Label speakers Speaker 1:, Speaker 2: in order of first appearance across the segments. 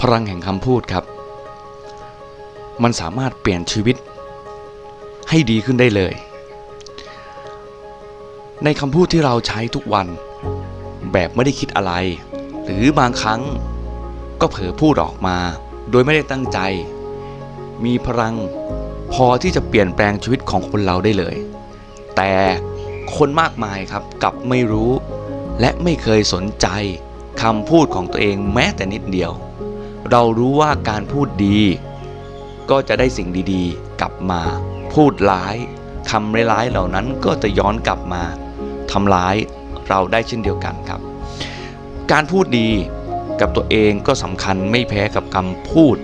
Speaker 1: พลังแห่งคำพูดครับ มันสามารถเปลี่ยนชีวิต ให้ดีขึ้นได้เลย ในคำพูดที่เราใช้ทุกวัน แบบไม่ได้คิดอะไร หรือบางครั้งก็เผลอพูดออกมา โดยไม่ได้ตั้งใจ มีพลังพอที่จะเปลี่ยนแปลงชีวิตของคนเราได้เลย แต่คนมากมายครับกลับไม่รู้และไม่เคยสนใจ คำพูดของตัวเองแม้แต่นิดเดียว เรารู้ว่าการพูดดี ก็จะได้สิ่งดีๆ กลับมา พูดร้ายคำร้ายๆเหล่านั้นก็จะย้อนกลับมาทำร้ายเราได้เช่นเดียวกันครับ การพูดดีกับตัวเองก็สำคัญไม่แพ้กับคำพูด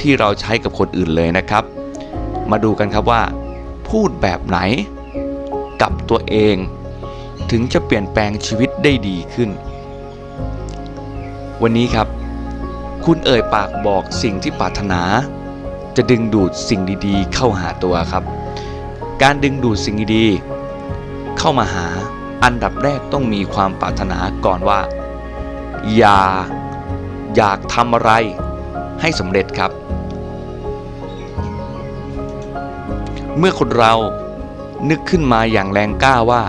Speaker 1: ที่เราใช้กับคนอื่นเลยนะครับ มาดูกันครับว่า พูดแบบไหน กับตัวเอง ถึงจะเปลี่ยนแปลงชีวิตได้ดีขึ้น วันนี้ครับ คุณเอ่ยปากบอกสิ่งที่ปรารถนา จะดึงดูดสิ่งดีๆ เข้าหาตัวครับ การดึงดูดสิ่งดีๆ เข้ามาหาอันดับแรกต้องมีความปรารถนาก่อนว่า อย่าอยากทำอะไรให้สำเร็จครับ เมื่อคนเรานึกขึ้นมาอย่างแรงกล้าว่า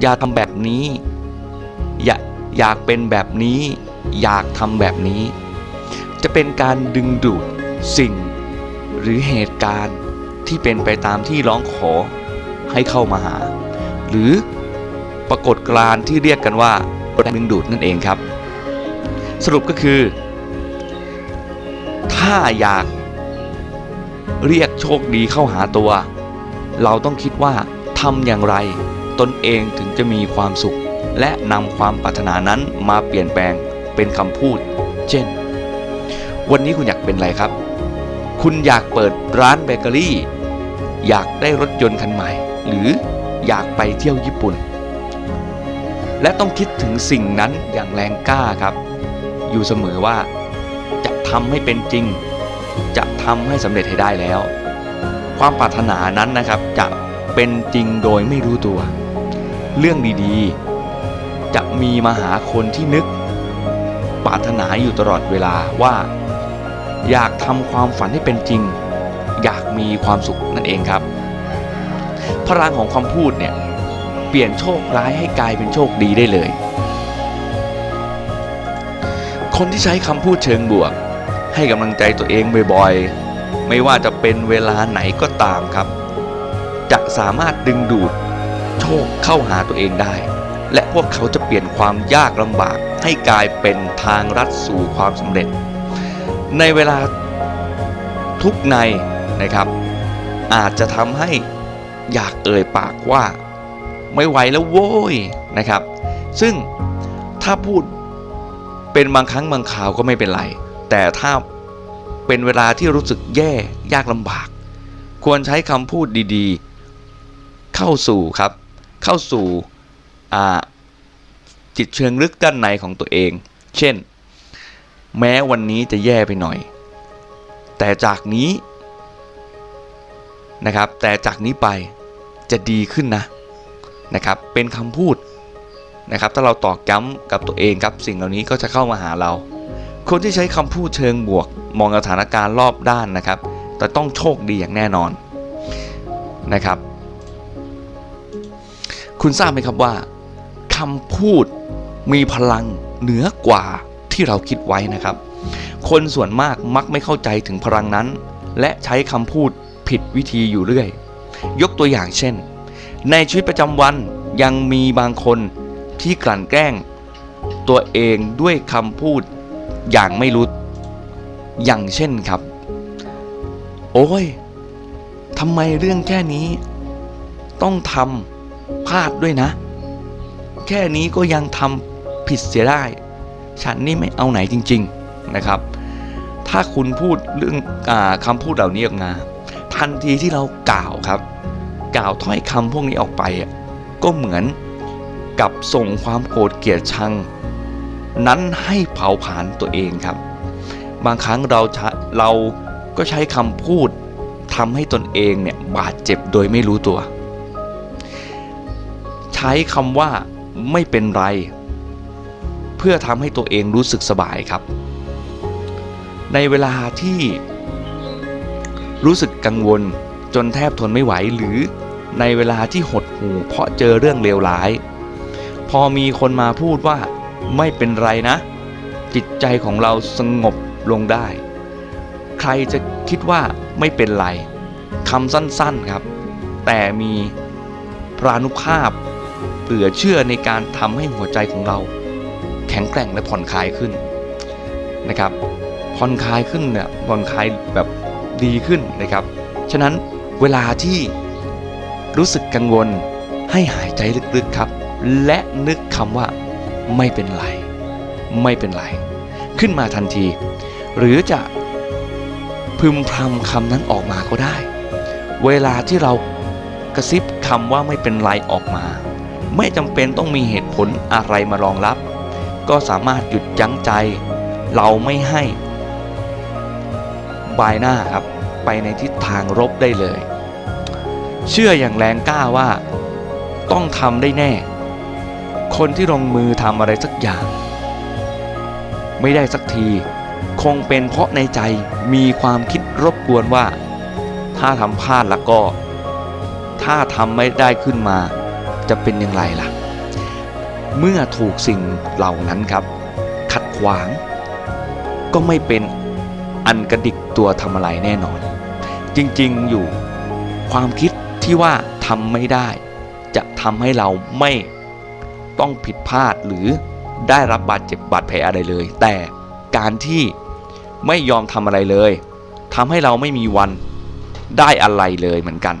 Speaker 1: อย่าทำแบบนี้ อย่าอยากเป็นแบบนี้ อยากทำแบบนี้ จะเป็นการดึงดูดสิ่งหรือเหตุการณ์ที่เป็นไปตามที่ร้องขอให้เข้ามาหา หรือปรากฏการณ์ที่เรียกกันว่าแรงดึงดูดนั่นเองครับ สรุปก็คือ ถ้าอยากเรียกโชคดีเข้าหาตัว เราต้องคิดว่าทำอย่างไร ตนเองถึงจะมีความสุข และนำความปรารถนานั้นมาเปลี่ยนแปลง เป็นคำพูด เช่น วันนี้คุณอยากเป็นอะไรครับ คุณอยากเปิดร้านเบเกอรี่ อยากได้รถยนต์คันใหม่ หรืออยากไปเที่ยวญี่ปุ่น และต้องคิดถึงสิ่งนั้นอย่างแรงกล้าครับ อยู่เสมอว่า จะทำให้เป็นจริง จะทำให้สำเร็จให้ได้แล้ว ความปรารถนานั้นนะครับจะเป็นจริงโดยไม่รู้ตัว เรื่องดีๆ จะมีมาหาคนที่นึก ปรารถนาอยู่ตลอดเวลาว่า อยากทำความฝันให้เป็นจริง อยากมีความสุขนั่นเองครับ พลังของความพูดเนี่ยเปลี่ยนโชคร้ายให้กลายเป็นโชคดีได้เลย คนที่ใช้คำพูดเชิงบวก ให้กำลังใจตัวเองบ่อยๆ ไม่ว่าจะเป็นเวลาไหนก็ตามครับ จะสามารถดึงดูดโชคเข้าหาตัวเองได้ และพวกเขาจะเปลี่ยนความยากลำบาก ให้กลายเป็นทางรัดสู่ความสำเร็จ ในเวลาทุกในนะครับ อาจจะทำให้อยากเอ่ยปากว่าไม่ไหวแล้วโว้ยนะครับ ซึ่งถ้าพูดเป็นบางครั้งบางคราวก็ไม่เป็นไร แต่ถ้าเป็นเวลาที่รู้สึกแย่ยากลำบาก ควรใช้คำพูดดีๆ เข้าสู่ครับ เข้าสู่ จิตเชิงลึกด้านในของตัวเอง เช่น แม้วันนี้จะแย่ไปหน่อย แต่จากนี้นะครับ แต่จากนี้ไปจะดีขึ้นนะนะครับ เป็นคำพูดนะครับ ถ้าเราตอกย้ำกับตัวเองครับ สิ่งเหล่านี้ก็จะเข้ามาหาเรา คนที่ใช้คำพูดเชิงบวก มองสถานการณ์รอบด้านนะครับ แต่ต้องโชคดีอย่างแน่นอนนะครับ คุณทราบไหมครับว่า คำพูดมีพลังเหนือกว่าที่เราคิดไว้นะครับ คนส่วนมากมักไม่เข้าใจถึงพลังนั้น และใช้คำพูดผิดวิธีอยู่เรื่อย ยกตัวอย่างเช่น ในชีวิตประจำวันยังมีบางคนที่กลั่นแกล้ง ตัวเองด้วยคำพูดอย่างไม่รู้ อย่างเช่นครับ โอ้ยทำไมเรื่องแค่นี้ ต้องทำพลาดด้วยนะ แค่นี้ก็ยังทำผิดเสียได้ ฉันนี่ไม่เอาไหนจริง ๆนะครับ ถ้าคุณพูดเรื่องอคำพูดเหล่านี้ออกมาทันทีที่เรากล่าวครับ กล่าวถ้อยคำพวกนี้ออกไปก็เหมือนกับส่งความโกรธเกลียดชัง นั้นให้เผาผลาญตัวเองครับ บางครั้งเราใช้เราก็ใช้คำพูดทำให้ตนเองเนี่ยบาดเจ็บโดยไม่รู้ตัว ใช้คำว่า ไม่เป็นไร เพื่อทำให้ตัวเองรู้สึกสบายครับ ในเวลาที่รู้สึกกังวลจนแทบทนไม่ไหวหรือในเวลาที่หดหู่เพราะเจอเรื่องเลวร้าย พอมีคนมาพูดว่าไม่เป็นไรนะ จิตใจของเราสงบลงได้ ใครจะคิดว่าไม่เป็นไรคำสั้นๆครับ แต่มีพรานุภาพ เหลือเชื่อในการทำให้หัวใจของเรา แข็งแกร่งและผ่อนคลายขึ้นนะครับ ผ่อนคลายขึ้นเนี่ยผ่อนคลายแบบดีขึ้นนะครับ ฉะนั้นเวลาที่รู้สึกกังวลให้หายใจลึกๆครับ และนึกคำว่าไม่เป็นไร ไม่เป็นไร ขึ้นมาทันที หรือจะพึมพำคำนั้นออกมาก็ได้ เวลาที่เรากระซิบคำว่าไม่เป็นไรออกมา ไม่จำเป็นต้องมีเหตุผลอะไรมารองรับ ก็สามารถหยุดยั้งใจ เราไม่ให้บายหน้าครับไปในทิศทางรบได้เลย เชื่ออย่างแรงกล้าว่า ต้องทำได้แน่ คนที่ลงมือทำอะไรสักอย่าง ไม่ได้สักทีคงเป็นเพราะในใจมีความคิดรบกวนว่า ถ้าทำพลาดแล้วก็ ถ้าทำไม่ได้ขึ้นมา จะเป็นอย่างไรล่ะ เมื่อถูกสิ่งเหล่านั้นครับ ขัดขวาง ก็ไม่เป็นอันกระดิกตัวทำอะไรแน่นอน จริงๆอยู่ความคิดที่ว่าทำไม่ได้ จะทำให้เราไม่ต้องผิดพลาดหรือได้รับบาดเจ็บบาดแผลอะไรเลย แต่การที่ไม่ยอมทำอะไรเลยทำให้เราไม่มีวันได้อะไรเลยเหมือนกัน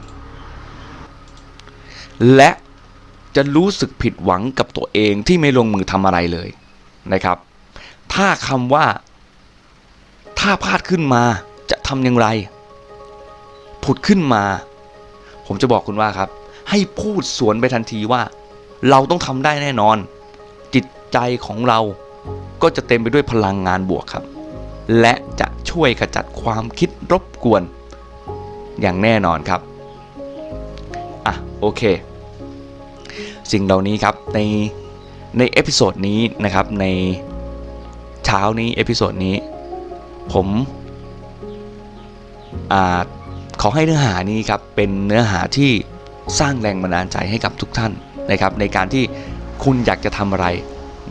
Speaker 1: และ จะรู้สึกผิดหวังกับตัวเองที่ไม่ลงมือทำอะไรเลยนะครับ ถ้าคำว่า ถ้าพลาดขึ้นมาจะทำอย่างไร ผุดขึ้นมา ผมจะบอกคุณว่าครับ ให้พูดสวนไปทันทีว่า เราต้องทำได้แน่นอน จิตใจของเราก็จะเต็มไปด้วยพลังงานบวกครับ และจะช่วยขจัดความคิดรบกวน อย่างแน่นอนครับ อะ โอเค สิ่งเหล่านี้ครับในในเอพิโซดนี้นะครับในเช้านี้เอพิโซดนี้ผมอขอให้เนื้อหานี้ครับเป็นเนื้อหาที่สร้างแรงบันดาลใจให้กับทุกท่านนะครับ ในการที่คุณอยากจะทำอะไร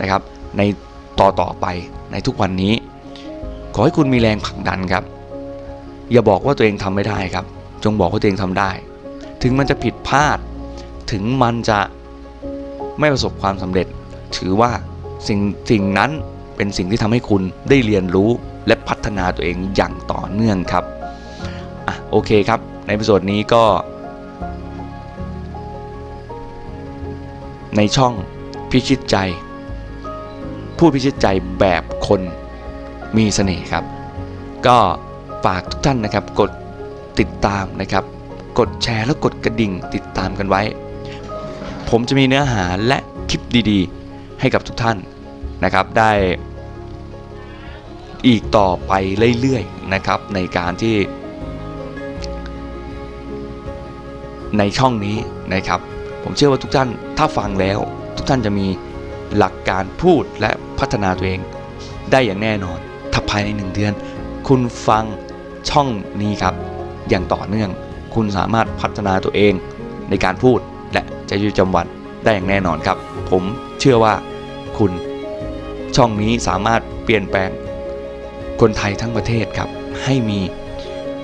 Speaker 1: นะครับ ในต่อต่อไปในทุกวันนี้ ขอให้คุณมีแรงผลักดันครับ อย่าบอกว่าตัวเองทำไม่ได้ครับ จงบอกว่าตัวเองทำได้ ถึงมันจะผิดพลาด ถึงมันจะ ไม่ประสบความสำเร็จ ถือว่าสิ่งสิ่งนั้นเป็นสิ่งที่ทำให้คุณได้เรียนรู้และพัฒนาตัวเองอย่างต่อเนื่องครับอะโอเคครับ ในพิโซดนี้ก็ ในช่องพิชิตใจ ผู้พิชิตใจแบบคนมีเสน่ห์ครับ ก็ฝากทุกท่านนะครับกดติดตามนะครับ กดแชร์แล้วกดกระดิ่งติดตามกันไว้ ผมจะมีเนื้อหาและคลิปดีๆ ให้กับทุกท่านนะครับ ได้อีกต่อไปเรื่อยๆนะครับในการที่ ในช่องนี้นะครับ ผมเชื่อว่าทุกท่านถ้าฟังแล้ว ทุกท่านจะมีหลักการพูดและพัฒนาตัวเองได้อย่างแน่นอน ถ้าภายในหนึ่งเดือน คุณฟังช่องนี้ครับ อย่างต่อเนื่อง คุณสามารถพัฒนาตัวเองในการพูด และใช้ชีวิตประจำวันได้อย่างแน่นอนครับ ผมเชื่อว่าคุณช่องนี้สามารถเปลี่ยนแปลงคนไทยทั้งประเทศครับ ให้มี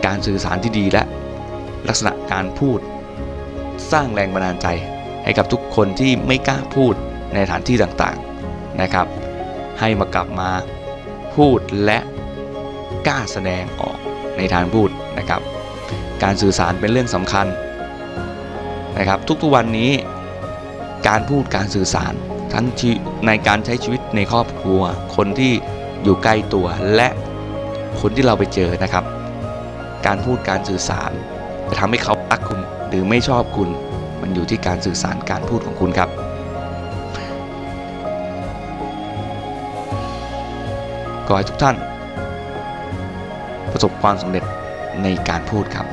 Speaker 1: การสื่อสารที่ดีและลักษณะการพูด สร้างแรงบันดาลใจให้กับทุกคนที่ไม่กล้าพูดในสถานที่ต่างๆนะครับ ให้มากลับมาพูดและกล้าแสดงออกในทางพูดนะครับ การสื่อสารเป็นเรื่องสำคัญ นะครับ ทุกๆวันนี้การพูดการสื่อสารทั้งในการใช้ชีวิตในครอบครัว คนที่อยู่ใกล้ตัวและคนที่เราไปเจอนะครับ การพูดการสื่อสารจะทำให้เขารักคุณหรือไม่ชอบคุณ มันอยู่ที่การสื่อสารการพูดของคุณครับขอให้ทุกท่าน ประสบความสำเร็จในการพูดครับ